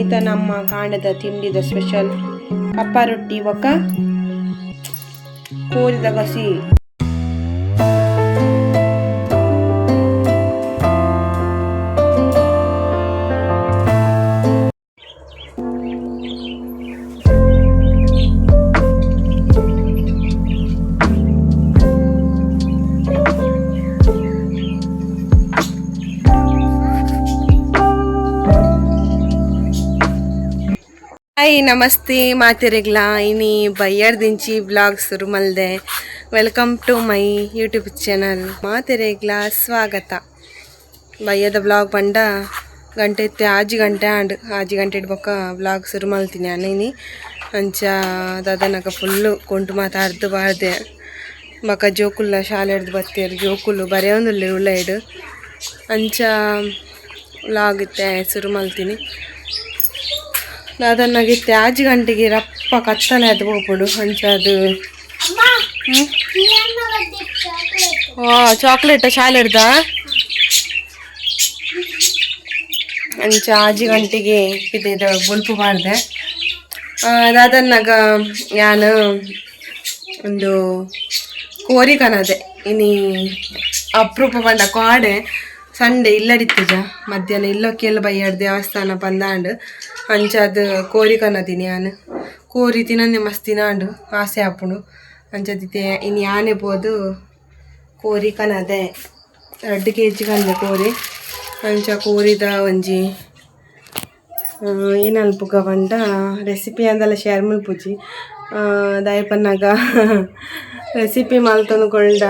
ಈತ ನಮ್ಮ ಕಾಂಡದ ತಿಂಡಿದ ಸ್ಪೆಷಲ್ ಕಪ್ಪ ರೊಟ್ಟಿ ಒಕ್ಕ ಕೋರಿದ ಕಸಿ ನಮಸ್ತೆ ಮಾತಿರಿಗ್ಲ. ಇನ್ನಿ ಬಯ್ಯರ್ ದಿಂಚಿ ಬ್ಲಾಗ್ ಶುರು ಮಲ್ದೆ. Welcome to my YouTube channel ಮಾತಿರಿಗ್ಲ, ಸ್ವಾಗತ. ಬಯ್ಯದ ಬ್ಲಾಗ್ ಪಂಡ ಗಂಟೆ ಇತ್ತೆ, ಆಜಿ ಗಂಟೆ ಆಂಡ್ ಆಜಿ ಗಂಟೆ ಇಡ್ಬೇಕ ಬ್ಲಾಗ್ ಶುರು ಮಲ್ತೀನಿ ಅನೇನಿ ಅಂಚ ದಾದನಕ ಫುಲ್ಲು ಕುಂಟು ಮಾತಾಡ್ದು ಬಾರ್ದೆ. ಬಕ ಜೋಕುಲ್ಲ ಶಾಲೆ ಹಿಡ್ದು ಬರ್ತೀರಿ ಜೋಕುಲು ಬರೇ ಒಂದು ಉಳ್ಳ ಇಡು. ಅಂಚ ಬ್ಲಾಗ್ ಇತ್ತೆ, ಶುರು ಮಲ್ತೀನಿ. ಅದನ್ನಾಗಿ ತ್ಯಾಜ್ ಗಂಟೆಗೆ ರಪ್ಪ ಕತ್ತಲೆ ಅದು ಹೋಗ್ಬಿಡು ಹಂಚ ಅದು. ಚಾಕ್ಲೇಟ ಶಾಲೆ ಹಿಡ್ದ ಅಂಚ ಆಜಿ ಗಂಟೆಗೆ ಇದು ಬುಲ್ಪು ಮಾಡಿದೆ. ಅದಾದನ್ನಾಗ ನಾನು ಒಂದು ಕೋರಿ ಕನದೆ ಇನಿ ಅಪರೂಪ ಬಂದ ಕಾಡೆ ಸಂಡೆ ಇಲ್ಲಡಿತ್ತುಜ ಮಧ್ಯಾಹ್ನ ಇಲ್ಲೊಕ್ಕೆಲ್ಲ ಬೈಯಾಡ್ ದೇವಸ್ಥಾನ ಬಂದಾಂಡ್. ಅಂಚಾದ ಕೋರಿ ಕನದಿನಿ ನಾನು. ಕೋರಿ ತಿನ್ನಂದೆ ಮಸ್ತ್ ತಿನ್ನಾಂಡು ಆಸೆ ಆಪುಂಡು. ಅಂಚದಿತ್ತೆ ಇನ್ನು ಯಾನೆ ಬೋದು ಕೋರಿ ಕನದೆ ಎರಡು ಕೆ ಜಿ ಕಂದೆ ಕೋರಿ. ಅಂಚ ಕೋರಿದ ಒಂಜಿ ಏನಲ್ಪುಗ ಬಂಡ ರೆಸಿಪಿ ಅಂದಲ್ಲ ಶೇರ್ ಮಲ್ಪುಜಿ ದಾಯಪನ್ನಾಗ ರೆಸಿಪಿ ಮಾಲ್ತನುಕೊಂಡ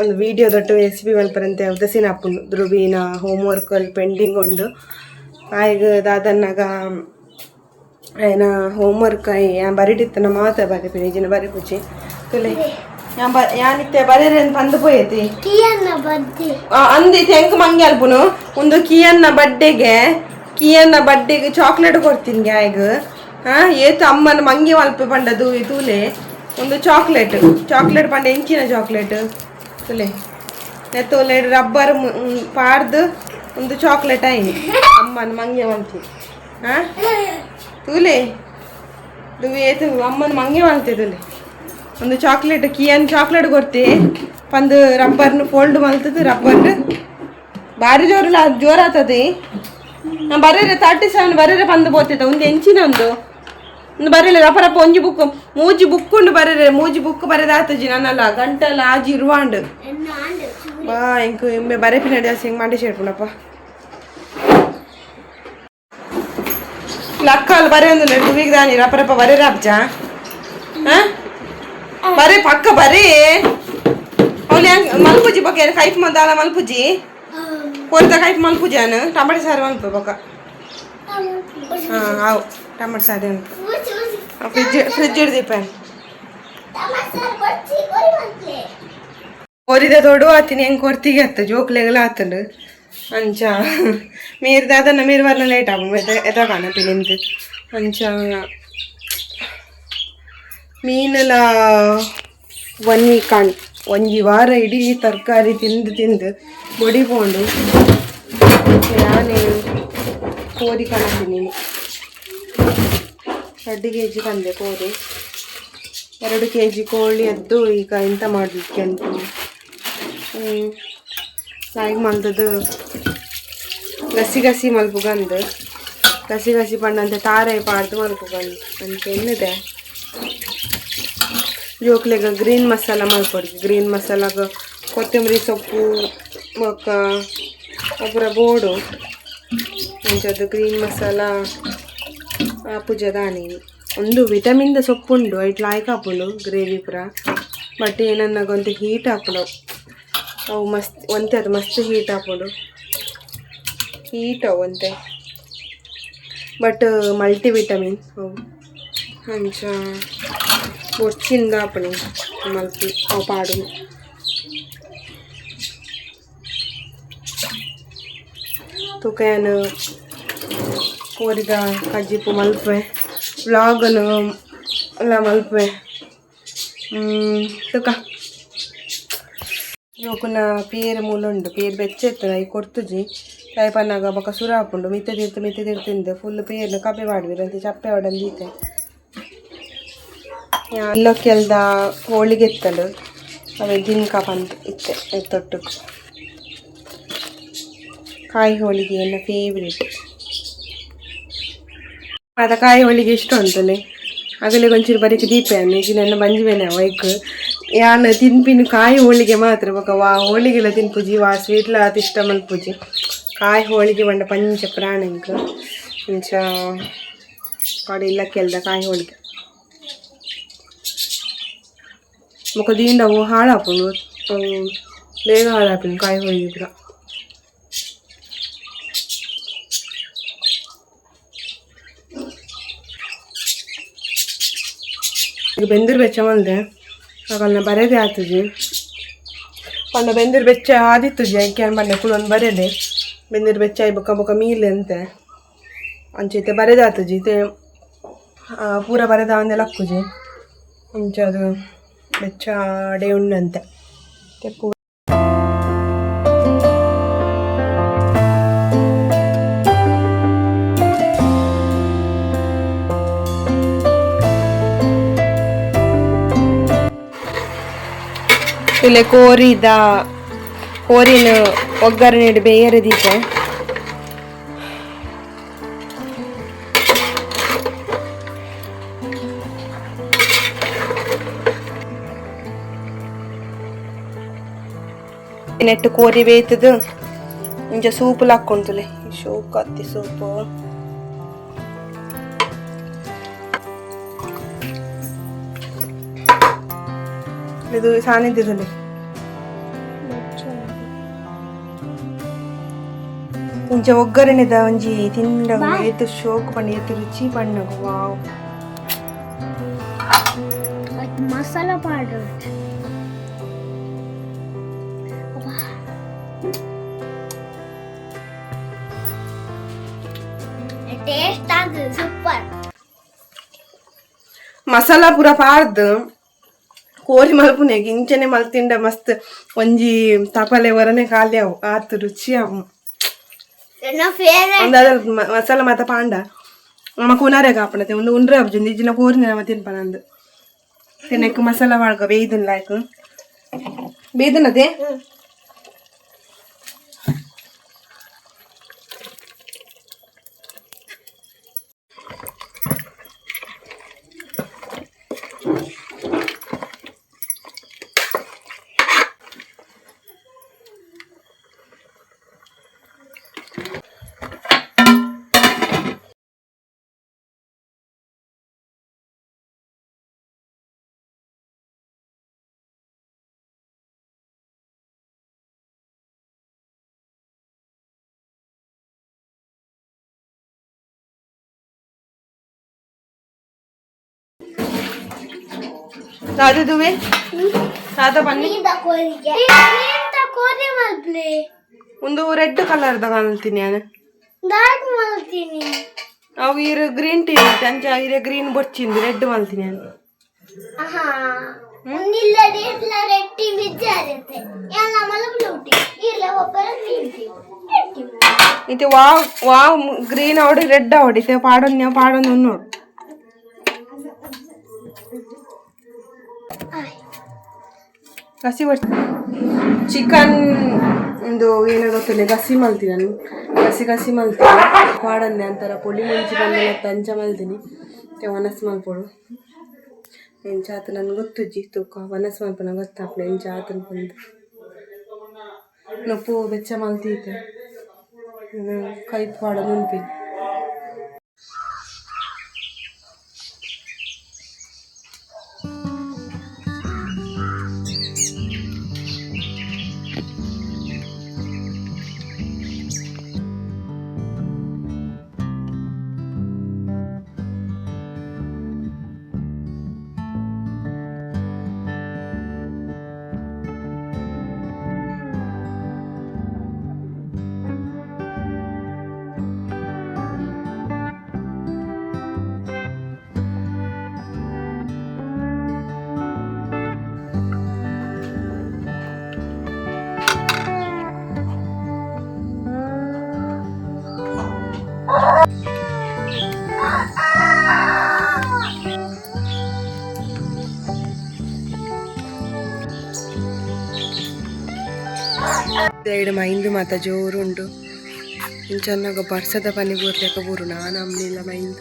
ಒಂದು ವಿಡಿಯೋ ದೊಡ್ಡ ರೆಸಿಪಿ ಮಲ್ಪರಂತೆ ಉದಸಿನ ಹಾಪುಂಡು ಧ್ರುವೀನ ಹೋಮ್ ವರ್ಕ್ ಅಲ್ಲಿ ಪೆಂಡಿಂಗ್ ಉಂಡು. ಆಯ್ಗ ದಾದನ್ನಾಗ ಏನ ಹೋಮ್ ವರ್ಕ್ ಯಾನ್ ಬರಿಟಿತ್ತನ ಮಾತ ಬರಿ ಈಜಿನ ಬರಿ ಪುಚ್ಚಿ ತುಲೆ ಯಾನ್ ಬ ಯಾನಿತ್ತೆ ಬರೀರಿ ಅಂತ ಪಂದು ಪೋಯತಿ? ಅಂದಿ ಹೆಂಗ್ ಮಂಗೆ ಅಲ್ಪುನು ಒಂದು ಕಿಯನ್ನ ಬಡ್ಡೆಗೆ ಕಿಯನ್ನ ಬಡ್ಡೆಗೆ ಚಾಕ್ಲೇಟ್ ಕೊಡ್ತೀನಿ ಆಯ್ಗ. ಏತು ಅಮ್ಮನ ಮಂಗಿ ಮಲ್ಪೆ ಪಂಡದು ತೂಲೆ. ಒಂದು ಚಾಕ್ಲೇಟ್ ಚಾಕ್ಲೇಟ್ ಪಂಡ ಎಂಚಿನ ಚಾಕ್ಲೇಟ್ ತೂಲೆ. ನೆತ್ತೋಲೆ ರಬ್ಬರ್ ಪಾಡ್ದು ಒಂದು ಚಾಕ್ಲೇಟ್ ಆಯ್ನಿ. ಅಮ್ಮನ ಮಂಗೆ ಮಲ್ತಿ ಹಾ? ತೂಲೆ. ಏತು, ಅಮ್ಮನ ಮಂಗೆ ಮಲ್ತಿ ತುಲೆ. ಒಂದು ಚಾಕ್ಲೇಟ್ ಕಿಯನ್ ಚಾಕ್ಲೇಟ್ ಕೊಡ್ತಿ. ಪಂದು ರಬ್ಬರ್ನು ಫೋಲ್ಡ್ ಮಲ್ತದೆ ರಬ್ಬರ್ ಭಾರಿ ಜೋರಲ್ಲ ಜೋರ ಆತದೆ ನಾ ಬರೀರೆ ತರ್ಟಿ ಸೆವೆನ್ ಬರೀರೆ ಬಂದು ಬೋತೈತೆ ಒಂದು ಎಂಚಿನ ಒಂದು ಒಂದು ಬರೀಲ್ಲ ರಪ್ಪ ರಪ್ಪ ಒಂಜಿ ಬುಕ್ ಮೂಜಿ ಬುಕ್ ಉಂಡು ಬರೀರೆ ಮೂಜಿ ಬುಕ್ ಬರೆದ ಆತಜಿ ನನ್ನಲ್ಲ ಗಂಟೆಲ್ಲ ಆಜಿ ಇರುವಾಂಡ್ ಬಾ ಇಂಕು ಇಂಬೆ ಬರೆ ಪಿನ ಜಾಸ್ತಿ ಹಿಂಗೆ ಮಾಡಿ ಸೇರ್ಕೊಂಡಪ್ಪ ಲಕ್ಕಲ್ ಬರೀ ಒಂದು ಟುವಿಗೆ ದಾನಿ ರಪ್ಪ ರಪ್ಪ ಬರೀ ರಾಬ್ಜ ಹಾಂ ಬರೀ ಪಕ್ಕ ಬರೀ ಅವಳು ಹೆಂಗ್ ಮಲ್ಪುಜಿ ಬೊಕ್ಕ ಏನು ಕೈಪ್ ಮಂದಾಲ ಮಲ್ಪುಜಿ ಕೊಡ್ದ ಕೈಪ್ ಮಲ್ಪುಜಿ ಅನು ಟಮಾಟೆ ಸಾರು ಮಲ್ಪು ಬೊಕ್ಕ ಹಾಂ ಅವು ಟಮಾಟೆ ಸಾರು ಉಂಟು ಫ್ರಿಜ್ ಫ್ರಿಜ್ ಹಿಡ್ದಿಪ್ಪ ಕೊರಿದ ದೊಡ್ಡ ಆತೀನಿ ಹೆಂಗೆ ಕೊರ್ತಿಗೆ ಹತ್ತು ಜೋಕ್ಲೆಗೆಲ್ಲ ಆತಂಡು ಅಂಚ ಮೀರ್ ದಾದನ ಮೀರ್ ಬರ್ನ ಲೇಟ್ ಆಗು ಎದ ಕಾಣತಿ ನಿಂತು ಅಂಚ ಮೀನೆಲ್ಲ ಒನ್ ವೀಕ್ ಕಾಣ್ ಒಂಜಿ ವಾರ ಇಡೀ ತರಕಾರಿ ತಿಂದು ತಿಂದು ಬಡಿಕೊಂಡು ನಾನು ಕೋರಿ ಕಾಣ್ತೀನಿ. ಎರಡು ಕೆ ಜಿ ಕಂದೆ ಕೋರಿ. ಎರಡು ಕೆ ಜಿ ಕೋಳಿ ಎದ್ದು ಈಗ ಎಂತ ಮಾಡಲಿಕ್ಕೆ ಅಂತ. ಸಾಯಿ ಮಲ್ದದು ಗಸಿ ಗಸಿ ಮಲ್ಪುಗಂದು ಗಸಿ ಗಸಿ ಪಂಡಂತೆ ತಾರೆ ಪಾಡ್ದು ಮಲ್ಪುಗಂದು ಅಂತ ಎನ್ನಿದೆ. ಜೋಕ್ಲೆಗ ಗ್ರೀನ್ ಮಸಾಲ ಮಲ್ಪಡ್ದು ಗ್ರೀನ್ ಮಸಾಲಾಗ ಕೊತ್ತಂಬರಿ ಸೊಪ್ಪು ಒಬ್ಬರ ಬೋಡು. ಅಂಚದ್ದು ಗ್ರೀನ್ ಮಸಾಲ ಆಪುಜ ದಾನಿ ಒಂದು ವಿಟಮಿನ್ದ ಸೊಪ್ಪುಂಡು ಐಟ್ ಲಾಯ್ಕ್ ಹಾಪುಂಡು ಗ್ರೇವಿ ಪುರ ಬಟ್ ಏನನ್ನಾಗೊಂತ ಹೀಟ್ ಹಾಪುಡು ಅವು ಮಸ್ತ್ ಒಂತೆ ಅದು ಮಸ್ತ್ ಹೀಟ್ ಹಾಪುಡು ಹೀಟ್ ಅವು ಒಂತೆ ಬಟ್ ಮಲ್ಟಿ ವಿಟಮಿನ್ ಅವು ಅಂಚ ಬೊಚ್ಚಿಂದ ಆಪುಣಿ ಮಲ್ಪಿ ಅವು ಪಾಡು ತುಕೇನು ಕೋರಿದ ಕಜ್ಜಿಪು ಮಲ್ಪೆ ವ್ಲಾಗನು ಎಲ್ಲ ಮಲ್ಪೆ. ತುಕ. ಯೋಕುನ ಪೇರು ಮೂಲುಂಡು, ಪೇರ್ ಬೆಚ್ಚೆತ್ತು ಐ ಕೊರ್ತುಜಿ. ತಾಯಿಪನ್ನಾಗ ಬೊಕ ಸುರ ಹಾಕೊಂಡು ಮಿತ್ತೆ ತೀರ್ತು, ಮಿತ್ತೆ ತೀರ್ತಿಂದು ಫುಲ್ ಪೇರ್ನ ಮಾಡಿಬಿರು ಅಂತ ಚಪ್ಪೆ ಹೊಡನ್ ದೀತೆ. ಇಲ್ಲೊಕ್ಕೆಲ್ದ ಹೋಳಿಗೆ ಎತ್ತಲು ಅವೆ ಜಿನ್ಕ ಬಂತು ಇತ್ತೆ, ಎತ್ತೊಟ್ಟುಕು. ಕಾಯಿ ಹೋಳಿಗೆ ನನ್ನ ಫೇವ್ರೇಟ್ ಅದ ಕಾಯಿ ಹೋಳಿಗೆ ಇಷ್ಟ ಅಂತಲೇ ಆಗಲೇ ಒಂಚೂರು ಬರೀಕ್ ದೀಪೆಯನ್ನು ಈಗ ನನ್ನ ಬಂಜಿವೇನೆ ವೈಕ್ ಯಾನ ತಿನ್ಪಿನ ಕಾಯಿ ಹೋಳಿಗೆ ಮಾತ್ರ, ಬೊಕ ವಾ ಹೋಳಿಗೆಲ್ಲ ತಿನ್ಪುಜಿ ವಾ ಸ್ವೀಟ್ಲ ಅತಿ ಇಷ್ಟ ಮಲ್ಪುಜಿ ಕಾಯಿ ಹೋಳಿಗೆ ಬಂಡ ಪಂಚ ಪ್ರಾಣ ಇಂಕ ಇಂಚ ಕಾಡಿ ಇಲ್ಲ ಕೆಲ್ದ ಕಾಯಿ ಹೋಳಿಗೆ. ಮುಖ ದೀಂಡ ಅವು ಹಾಳಾಪುಂಡು ಬೇಗ ಹಾಳಾಪಿನ ಕಾಯಿ ಹೋಳಿಗೆ ಪೂರ ಈಗ ಬೆಂದೂರು ಬೆಚ್ಚ ಮಲ್ದೆ. ಆಗ ಬರೆದೆ ಆತುಜಿ. ಪಂಡ ಬೆಂದೂರು ಬೆಚ್ಚ ಆದಿತ್ತುಜಿ ಐಕೆ ಬಂಡೆ ಕುಳೊಂದು ಬರೆದೆ. ಬೆಂದೂರು ಬೆಚ್ಚ ಆಯ್ ಬೊಕ್ಕ ಬೊಕ್ಕ ಮೀಲೆ ಅಂತೆ ಅಂಚೆ ಬರೆದ ಆತುಜಿ. ಇತೆ ಆ, ಪೂರ ಬರೆದ ಅಂದೆಲ್ಲ ಅಕ್ಕುಜಿ ಅಂಚ ಅದು ಬೆಚ್ಚ ಡೇ ಉಣ್ಣಂತೆ. ಪೂ ಇಲ್ಲೇ ಕೋರಿದ, ಕೋರಿನ ಒಗ್ಗರಣೆ ಇಡಿ ಬೇಯರದೀತೆ ನೆಟ್ಟು ಕೋರಿ ಬೇಯ್ತದ. ಇಂಜ ಸೂಪ್ ಹಾಕ್ಕೊಂತಲೆ ಸೂಪ್ ಕತ್ತಿ ಸೂಪು. ಇದು ಸಾನಿಧ್ಯದಲ್ಲಿ ಇಂಚ ಒಗ್ಗರಣೆದ ಒಂಜಿ ತಿಂಡ ಏತು ಶೋಕ್ ಪಂಡ ಏತು ರುಚಿ ಪಣ್ಣಗು ವಾವ್ ಮಸಾಲ ಪೌಡರ್ ಟೇಸ್ಟ್ ಆಗ್ತದೆ ಸೂಪರ್ ಮಸಾಲ ಪೂರ ಪಾರ್ದ್ ಕೋರಿ ಮಲ್ಪುನೆಗ್ ಇಂಚನೆ ಮಲ್ತಿಂಡ ಮಸ್ತ್ ಒಂಜಿ ತಪಲೆ ವರನೆ ಖಾಲಿ ಅವು. ಆತು ರುಚಿ ಅವು. ಮಸಾಲ ಮಾತ ಪಾಂಡ. ನಮ್ಮ ಕುನಾರೆ ಕಾಪಣತೆ ಒಂದು ಉಂಡ್ರೆ ಅಬ್ಜುಂದು ಇಜ್ಜಿನ ಕೋರಿನ ನಮ್ಮ ತಿನ್ಪನಂದು ತಿನ್ನಕ್ಕೆ ಮಸಾಲ ಮಾಡ್ಕೊ ಬೇಯ್ದಿನ ಲಾಯ್ಕು. ಬೇಯ್ದನದೆ ಸಾದುದುವೆ ಸಾದ ಬನ್ನಿ. ಒಂದು ರೆಡ್ ಕಲರ್ದ ಕಾಣ್ತೀನಿ ನಾನು. ಡಾರ್ಕ್ ಮಲ್ತೀನಿ. ಅವು ಇರು ಗ್ರೀನ್ ಟೀ ಅಂಚ ಇರ ಗ್ರೀನ್ ಬೊಚ್ಚಿಂದು ರೆಡ್ ಮಲ್ತೀನಿ ನಾನು. ಆಹಾ. ರೆಡ್ ಟೀ ಎಲ್ಲ ಇಲ್ಲ ಒಬ್ಬರ ನಿಂತಿ ಟೀ ಇದು ವಾವ್ ವಾವ್ ಗ್ರೀನ್ ಅವಡಿ ರೆಡ್ ಅವಡಿತೆ ಪಾಡೊಂದು ಪಾಡೊಂದು ನೋಡು. ಬಟ್ ಚಿಕನ್ ಒಂದು ಏನೋ ಗೊತ್ತಿಲ್ಲ ಗಸಿ ಮಲ್ತೀನಿ ನಾನು. ಗಸಿ ಗಸಿ ಮಲ್ತೀನಿ. ಪಾಡಂದೆ ಅಂತಾರ ಪುಡಿ ಮುಂಚಿ ಬಂದೆಲ್ಲ ತಂಚ ಮಲ್ತೀನಿ. ಮತ್ತೆ ವನಸ್ ಮಲ್ಪೋಡು. ಎಂಚ ಆತ ನನ್ಗೆ ಜಿ ತೂಕ. ವನಸ್ ಮಲ್ಪನ ಗೊತ್ತಾಪ್ಲೆ ಎಂಚ ಆತನ ಬಂದು. ನೊಪ್ಪು ಬೆಚ್ಚ ಮಲ್ತೀತೆ ಕೈ ಪಾಡ ನೆನ್ಪಿನ ദേയുടെ മൈൻഡ് മാത്ത ജോറുണ്ട് ഇഞ്ചന്നൊക്കെ പർസത പനി പൂർലൊക്കെ പൂർണ്ണ ആ നമ്മളില്ല മൈൻഡ്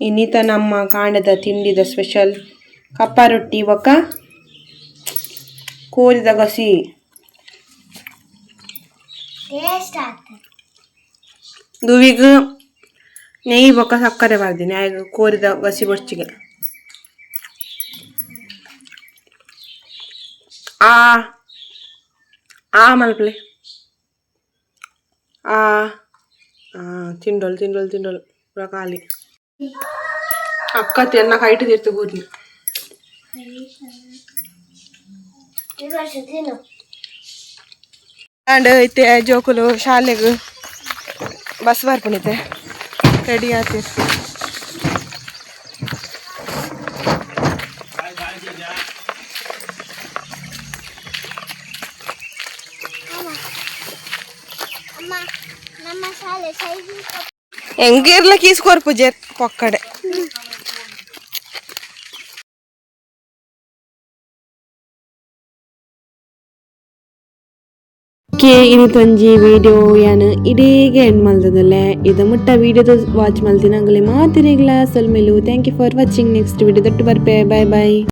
ಇನ್ನಿತ ನಮ್ಮ ಕಾಂಡದ ತಿಂಡಿದ ಸ್ಪೆಷಲ್ ಕಪ್ಪ ರೊಟ್ಟಿ ಒಕ್ಕ ಕೋರಿದ ಗಸಿ ದುವಿಗ ನೆಯ್ ಬೊಕ್ಕ ಸಕ್ಕರೆ ಬರ್ದಿನಿ ಆಗ ಕೋರಿದ ಗಸಿ ಬೊಚ್ಚಿಗೆ ಆ ಆ ಮಲ್ಪಲೆ. ಆ ತಿಂಡೋಲ್ ತಿಂಡೋಲ್ ತಿಂಡೋಲ್ ಪೂರ ಖಾಲಿ. ಅಕ್ಕ ತಿನ್ನ ಕೈಟ್ ತಿರ್ತು ಕೂರ್ಲಿ ಈ ವರ್ಷ ತಿನ್ನು ಅಂಡ್ ಐತೆ ಜೋಕುಲು ಶಾಲೆಗೆ ಬಸ್ ಬರ್ಪುಣಿತೆ ರೆಡಿ ಆತೀರ್ ಅಮ್ಮ ನಮ್ಮ ಶಾಲೆ ಸೈಜ್ ಹೆಂಗಿರ್ಲ ಕೀಸ್ಕೋರ್ ಪೂಜೆ ಪೊಕ್ಕಡೆ ಕೆ ಇನಿತೊಂಜಿ ವಿಡಿಯೋ ಯಾನ್ ಇಡೀಗೆ ಎಂಡ್ ಮಲ್ತದಲ್ಲೆ ಇದ ಮುಟ್ಟ ವಿಡಿಯೋದ ವಾಚ್ ಮಲ್ತಿನಂಗಲೆ ಮಾತಿರಿಗ್ಲ ಸೊಲ್ಮೆಲು thank you for watching next video ದೊಟ್ಟು ಬರ್ಪೆ ಬಾಯ್ ಬಾಯ್